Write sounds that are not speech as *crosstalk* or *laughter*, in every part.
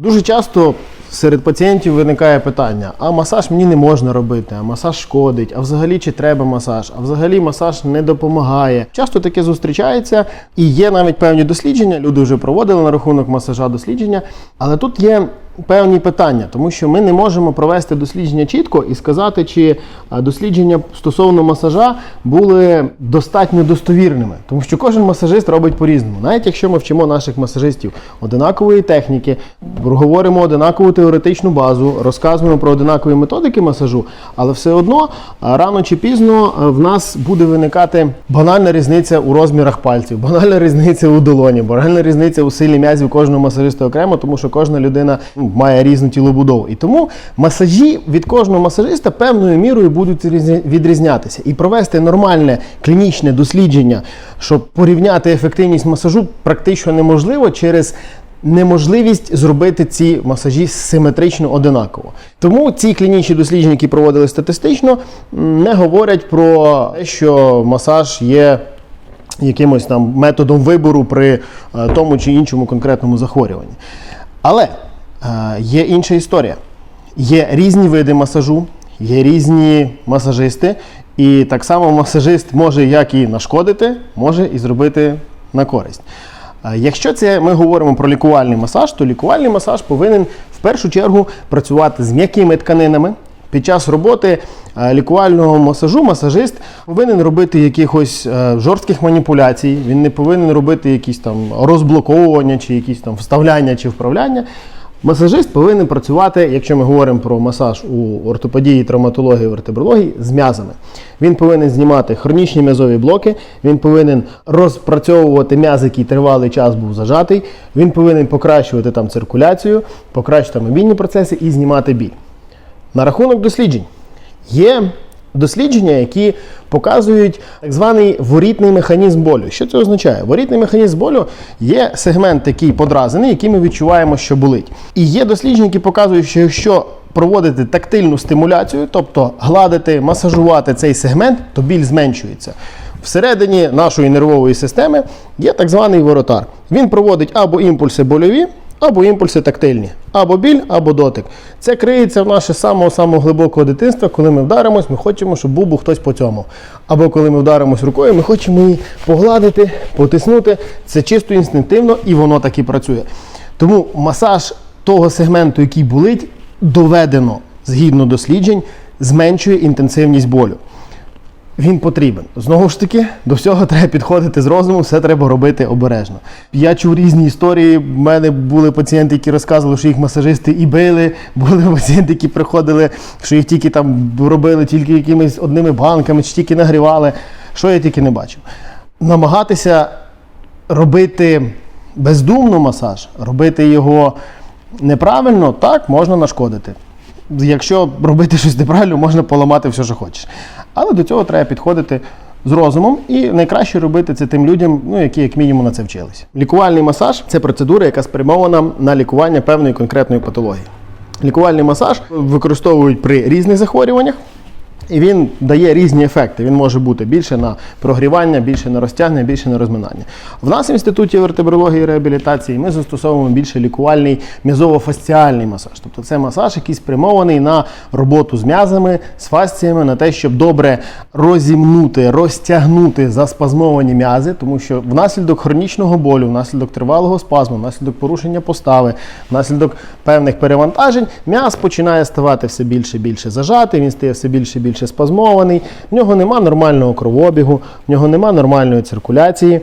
Дуже часто серед пацієнтів виникає питання: а масаж мені не можна робити, а масаж шкодить, а взагалі чи треба масаж, а взагалі масаж не допомагає. Часто таке зустрічається, і є навіть певні дослідження. Люди вже проводили на рахунок масажа дослідження, але тут є. Певні питання, тому що ми не можемо провести дослідження чітко і сказати, чи дослідження стосовно масажа були достатньо достовірними, тому що кожен масажист робить по-різному. Навіть якщо ми вчимо наших масажистів одинакової техніки, говоримо одинакову теоретичну базу, розказуємо про одинакові методики масажу, але все одно рано чи пізно в нас буде виникати банальна різниця у розмірах пальців, банальна різниця у долоні, банальна різниця у силі м'язів кожного масажиста окремо, тому що кожна людина має різну тілобудову. І тому масажі від кожного масажиста певною мірою будуть відрізнятися. І провести нормальне клінічне дослідження, щоб порівняти ефективність масажу, практично неможливо через. Неможливість зробити ці масажі симетрично одинаково. Тому ці клінічні дослідження, які проводили статистично, не говорять про те, що масаж є якимось там методом вибору при е, тому чи іншому конкретному захворюванні. Але є інша історія. Є різні види масажу, є різні масажисти, і так само масажист може як і нашкодити, може і зробити на користь. Е, Якщо це ми говоримо про лікувальний масаж, то лікувальний масаж повинен в першу чергу працювати з м'якими тканинами. Під час роботи е, лікувального масажу масажист повинен робити якихось е, жорстких маніпуляцій, він не повинен робити якісь там розблоковування, чи якісь там вставляння чи вправляння. Масажист повинен працювати, якщо ми говоримо про масаж у ортопедії, травматології, вертебрології, з м'язами. Він повинен знімати хронічні м'язові блоки, він повинен розпрацьовувати м'яз, який тривалий час був зажатий, він повинен покращувати там циркуляцію, покращувати мобільні процеси і знімати біль. На рахунок досліджень є дослідження, які показують так званий ворітний механізм болю. Що це означає? Ворітний механізм болю є сегмент такий подразений, який ми відчуваємо, що болить. І є дослідження, які показують, що якщо проводити тактильну стимуляцію, тобто гладити, масажувати цей сегмент, то біль зменшується. Всередині нашої нервової системи є так званий воротар. Він проводить або імпульси больові, або імпульси тактильні, або біль, або дотик. Це криється в наше самого самого глибокого дитинства, коли ми вдаримось, ми хочемо, щоб був хтось по цьому. Або коли ми вдаримось рукою, ми хочемо її погладити, потиснути. Це чисто інстинктивно і воно так і працює. Тому масаж того сегменту, який болить, доведено згідно досліджень, зменшує інтенсивність болю він потрібен. Знову ж таки, до всього треба підходити з розуму, все треба робити обережно. Я чув різні історії. У мене були пацієнти, які розказували, що їх масажисти і били. *laughs* Були пацієнти, які приходили, що їх тільки там робили тільки якимись одними банками, чи тільки нагрівали. Що я тільки не бачив. Намагатися робити бездумно масаж, робити його неправильно, так можна нашкодити. Якщо робити щось неправильно, можна поламати все, що хочеш. Але до цього треба підходити з розумом, і найкраще робити це тим людям, ну, які як мінімум на це вчились. Лікувальний масаж це процедура, яка спрямована на лікування певної конкретної патології. Лікувальний масаж використовують при різних захворюваннях. І він дає різні ефекти. Він може бути більше на прогрівання, більше на розтягнення, більше на розминання. В нас в інституті вертебрології і реабілітації ми застосовуємо більше лікувальний м'язово-фасціальний масаж. Тобто це масаж, який спрямований на роботу з м'язами, з фасціями, на те, щоб добре розімнути, розтягнути заспазмовані м'язи, тому що внаслідок хронічного болю, внаслідок тривалого спазму, внаслідок порушення постави, внаслідок певних перевантажень, м'яз починає ставати все більше і більше зажатий, він стає все більше і більше спазмований, в нього нема нормального кровообігу, в нього нема нормальної циркуляції.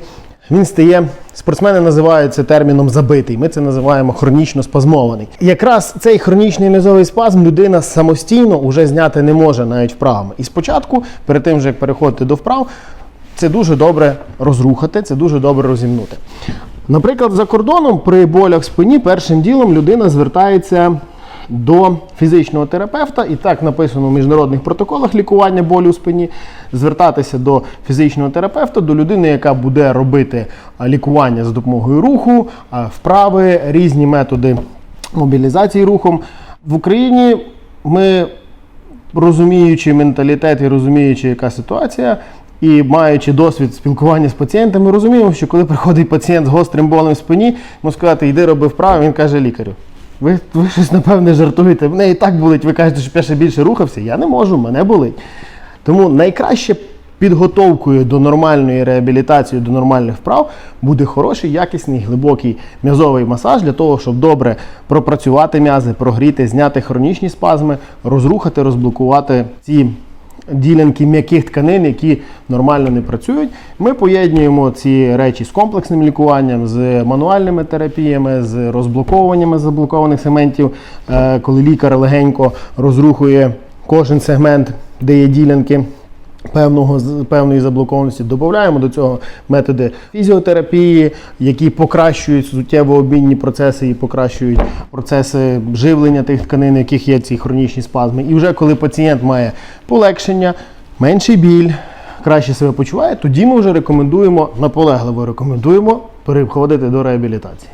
Він стає, спортсмени називають це терміном забитий. Ми це називаємо хронічно спазмований. І якраз цей хронічний м'язовий спазм людина самостійно вже зняти не може навіть вправами. І спочатку, перед тим як переходити до вправ, це дуже добре розрухати, це дуже добре розімнути. Наприклад, за кордоном при болях в спині першим ділом людина звертається до фізичного терапевта, і так написано в міжнародних протоколах лікування болю у спині, звертатися до фізичного терапевта, до людини, яка буде робити лікування за допомогою руху, вправи, різні методи мобілізації рухом. В Україні ми розуміючи менталітет і розуміючи, яка ситуація, і маючи досвід спілкування з пацієнтами, розуміємо, що коли приходить пацієнт з гострим болем в спині, йому сказати, йди роби вправи, він каже лікарю. Ви, ви щось напевне жартуєте. Мене і так болить, ви кажете, що я більше рухався. Я не можу, мене болить. Тому найкраще підготовкою до нормальної реабілітації, до нормальних вправ буде хороший, якісний, глибокий м'язовий масаж для того, щоб добре пропрацювати м'язи, прогріти, зняти хронічні спазми, розрухати, розблокувати ці ділянки м'яких тканин, які нормально не працюють. Ми поєднуємо ці речі з комплексним лікуванням, з мануальними терапіями, з розблоковуваннями заблокованих сегментів, е, коли лікар легенько розрухує кожен сегмент, де є ділянки. Певного певної заблокованості додаємо до цього методи фізіотерапії, які покращують суттєво обмінні процеси і покращують процеси живлення тих тканин, яких є ці хронічні спазми. І вже коли пацієнт має полегшення, менший біль, краще себе почуває, тоді ми вже рекомендуємо наполегливо рекомендуємо переходити до реабілітації.